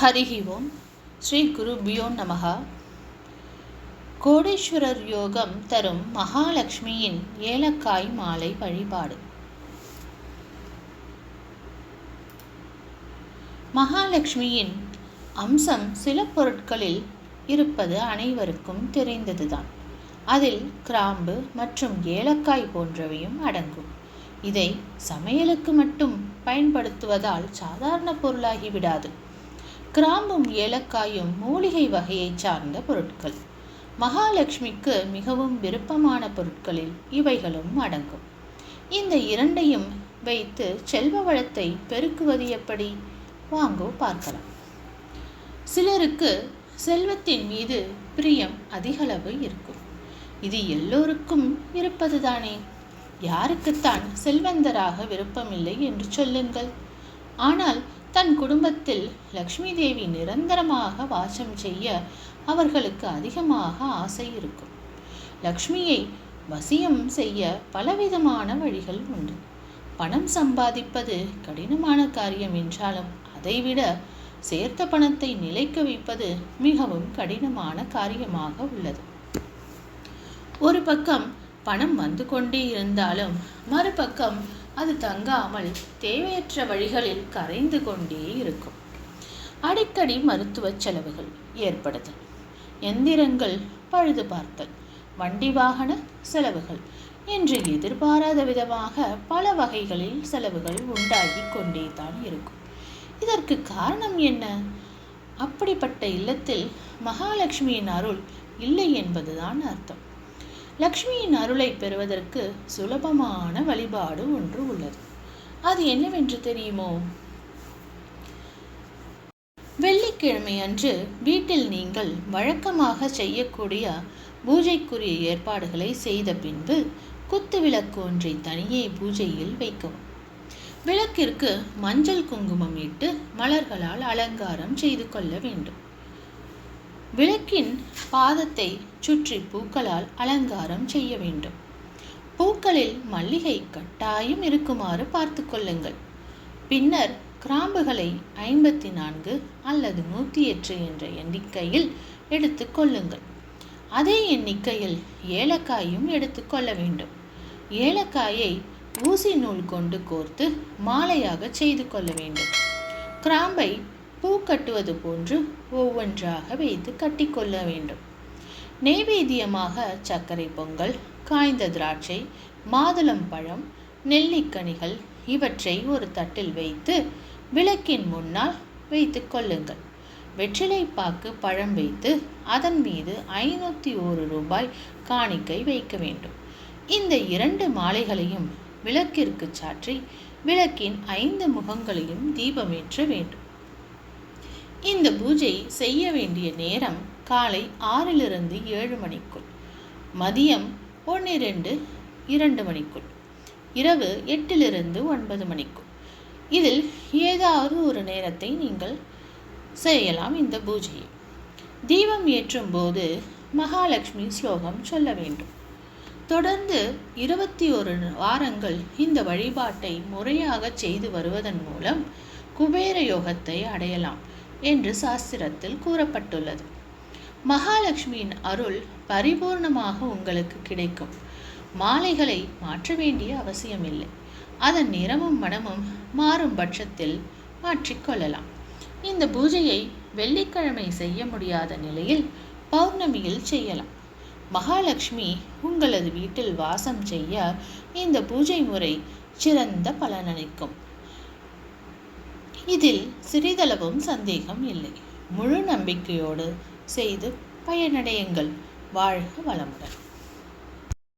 ஹரிஹி ஓம் ஸ்ரீ குருபியோ நமகா கோடீஸ்வரர் யோகம் தரும் மகாலட்சுமியின் ஏலக்காய் மாலை வழிபாடு. மகாலட்சுமியின் அம்சம் சில பொருட்களில் இருப்பது அனைவருக்கும் தெரிந்ததுதான். அதில் கிராம்பு மற்றும் ஏலக்காய் போன்றவையும் அடங்கும். இதை சமையலுக்கு மட்டும் பயன்படுத்துவதால் சாதாரண பொருளாகிவிடாது கிராம்பும் ஏலக்காயும் மூலிகை வகையைச் சார்ந்த பொருட்கள். மகாலட்சுமிக்கு மிகவும் விருப்பமான பொருட்களில் இவைகளும் அடங்கும். இந்த இரண்டையும் வைத்து செல்வ வளத்தை பெருக்குவது எப்படி? வாங்கோ பார்க்கலாம். சிலருக்கு செல்வத்தின் மீது பிரியம் அதிகளவு இருக்கும். இது எல்லோருக்கும் இருப்பதுதானே? யாருக்குத்தான் செல்வந்தராக விருப்பமில்லை என்று சொல்லுங்கள். ஆனால் தன் குடும்பத்தில் லக்ஷ்மி தேவி நிரந்தரமாக வாசம் செய்ய அவர்களுக்கு அதிகமாக ஆசை இருக்கும். லக்ஷ்மியை வசியம் செய்ய பலவிதமான வழிகள் உண்டு. பணம் சம்பாதிப்பது கடினமான காரியம் என்றாலும் அதைவிட சேர்த்த பணத்தை நிலைக்க வைப்பது மிகவும் கடினமான காரியமாக உள்ளது. ஒரு பக்கம் பணம் வந்து கொண்டே இருந்தாலும் மறுபக்கம் அது தங்காமல் தேவையற்ற வழிகளில் கரைந்து கொண்டே இருக்கும். அடிக்கடி மருத்துவ செலவுகள் ஏற்படுதல். எந்திரங்கள் பழுது பார்த்தல். வண்டி வாகன செலவுகள். என்று எதிர்பாராத விதமாக பல வகைகளில் செலவுகள் உண்டாகி கொண்டே தான் இருக்கும். இதற்கு காரணம் என்ன? அப்படிப்பட்ட இல்லத்தில் மகாலட்சுமியின் அருள் இல்லை என்பதுதான் அர்த்தம். லக்ஷ்மியின் அருளை பெறுவதற்கு சுலபமான வழிபாடு ஒன்று உள்ளது. அது என்னவென்று தெரியுமோ? வெள்ளிக்கிழமை அன்று வீட்டில் நீங்கள் வழக்கமாக செய்யக்கூடிய பூஜைக்குரிய ஏற்பாடுகளை செய்த பின்பு குத்து விளக்கு ஒன்றை தனியே பூஜையில் வைக்கவும். விளக்கிற்கு மஞ்சள் குங்குமம் இட்டு மலர்களால் அலங்காரம் செய்து கொள்ள வேண்டும். விளக்கின் பாதத்தை சுற்றி பூக்களால் அலங்காரம் செய்ய வேண்டும். பூக்களில் மல்லிகை கட்டாயம் இருக்குமாறு பார்த்து கொள்ளுங்கள். பின்னர் கிராம்புகளை ஐம்பத்தி நான்கு அல்லது நூற்றி எட்டு என்ற எண்ணிக்கையில் எடுத்து கொள்ளுங்கள். அதே எண்ணிக்கையில் ஏலக்காயும் எடுத்துக்கொள்ள வேண்டும். ஏலக்காயை ஊசி நூல் கொண்டு கோர்த்து மாலையாக செய்து கொள்ள வேண்டும். கிராம்பை பூ கட்டுவது போன்று ஒவ்வொன்றாக வைத்து கட்டிக்கொள்ள வேண்டும். நெய்வேத்தியமாக சர்க்கரை பொங்கல் காய்ந்த திராட்சை மாதுளம் பழம் நெல்லிக்கனிகள் இவற்றை ஒரு தட்டில் வைத்து விளக்கின் முன்னால் வைத்து கொள்ளுங்கள். வெற்றிலைப்பாக்கு பழம் வைத்து அதன் மீது ஐநூற்றி ஒரு ரூபாய் காணிக்கை வைக்க வேண்டும். இந்த இரண்டு மாலைகளையும் விளக்கிற்கு சாற்றி விளக்கின் ஐந்து முகங்களையும் தீபமேற்ற வேண்டும். இந்த பூஜை செய்ய வேண்டிய நேரம் காலை ஆறிலிருந்து ஏழு மணிக்குள் மதியம் ஒன்னிரண்டு இரண்டு மணிக்குள் இரவு எட்டிலிருந்து ஒன்பது மணிக்குள். இதில் ஏதாவது ஒரு நேரத்தை நீங்கள் செய்யலாம் இந்த பூஜையை. தீபம் ஏற்றும் போது மகாலட்சுமி ஸ்லோகம் சொல்ல வேண்டும். தொடர்ந்து இருபத்தி ஒரு வாரங்கள் இந்த வழிபாட்டை முறையாக செய்து வருவதன் மூலம் குபேர யோகத்தை அடையலாம். என்று சாஸ்திரத்தில் கூறப்பட்டுள்ளது. மகாலட்சுமியின் அருள் பரிபூர்ணமாக உங்களுக்கு கிடைக்கும். மாலைகளை மாற்ற வேண்டிய அவசியமில்லை. அதன் நிறமும் மனமும் மாறும் பட்சத்தில் மாற்றிக்கொள்ளலாம் இந்த பூஜையை வெள்ளிக்கிழமை செய்ய முடியாத நிலையில் பௌர்ணமியில் செய்யலாம். மகாலட்சுமி உங்களது வீட்டில் வாசம் செய்ய இந்த பூஜை முறை சிறந்த பலனளிக்கும். இதில் சிறிதளவும் சந்தேகம் இல்லை. முழு நம்பிக்கையோடு செய்து பயனடையுங்கள். வாழ்க வளமுடன்.